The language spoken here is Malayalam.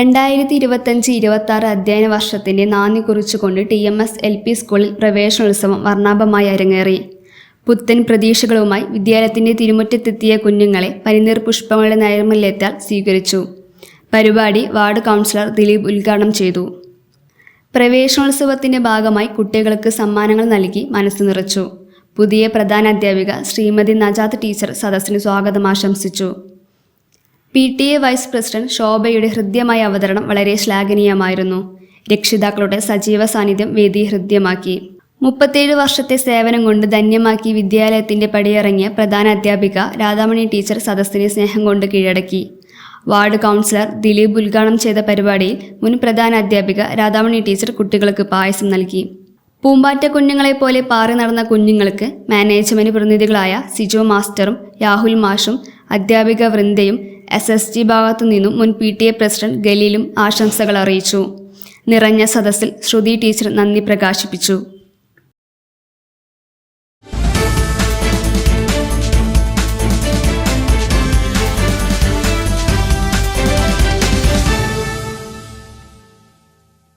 രണ്ടായിരത്തി ഇരുപത്തഞ്ച് ഇരുപത്തി ആറ് അധ്യയന വർഷത്തിന്റെ നാന്ദി കുറിച്ചുകൊണ്ട് T M S L P സ്കൂളിൽ പ്രവേശനോത്സവം വർണാഭമായി അരങ്ങേറി. പുത്തൻ പ്രതീക്ഷകളുമായി വിദ്യാലയത്തിന്റെ തിരുമുറ്റത്തെത്തിയ കുഞ്ഞുങ്ങളെ പനിനീർ പുഷ്പങ്ങളുടെ നൈർമല്യത്താൽ സ്വീകരിച്ചു. പരിപാടി വാർഡ് കൗൺസിലർ ദിലീപ് ഉദ്ഘാടനം ചെയ്തു. പ്രവേശനോത്സവത്തിന്റെ ഭാഗമായി കുട്ടികൾക്ക് സമ്മാനങ്ങൾ നൽകി മനസ്സ് നിറച്ചു. പുതിയ പ്രധാന അധ്യാപിക ശ്രീമതി നജാത്ത് ടീച്ചർ സദസ്സിന് സ്വാഗതം ആശംസിച്ചു. P T A vice president ശോഭയുടെ ഹൃദ്യമായ അവതരണം വളരെ ശ്ലാഘനീയമായിരുന്നു. രക്ഷിതാക്കളുടെ സജീവ സാന്നിധ്യം വേദി ഹൃദ്യമാക്കി. മുപ്പത്തേഴ് വർഷത്തെ സേവനം കൊണ്ട് ധന്യമാക്കി വിദ്യാലയത്തിന്റെ പടിയിറങ്ങിയ പ്രധാന അധ്യാപിക രാധാമണി ടീച്ചർ സദസ്സിനെ സ്നേഹം കൊണ്ട് കീഴടക്കി. വാർഡ് കൗൺസിലർ ദിലീപ് ഉദ്ഘാടനം ചെയ്ത പരിപാടിയിൽ മുൻ പ്രധാന അധ്യാപിക രാധാമണി ടീച്ചർ കുട്ടികൾക്ക് പായസം നൽകി. പൂമ്പാറ്റ കുഞ്ഞുങ്ങളെ പോലെ പാറി നടന്ന കുഞ്ഞുങ്ങൾക്ക് മാനേജ്മെന്റ് പ്രതിനിധികളായ സിജോ മാസ്റ്ററും രാഹുൽ മാഷും അധ്യാപിക വൃന്ദയും എസ് എസ് ജി ഭാഗത്തു നിന്നും മുൻ പി ടി എ പ്രസിഡന്റ് ഗലീലും ആശംസകൾ അറിയിച്ചു. നിറഞ്ഞ സദസ്സിൽ ശ്രുതി ടീച്ചർ നന്ദി പ്രകാശിപ്പിച്ചു.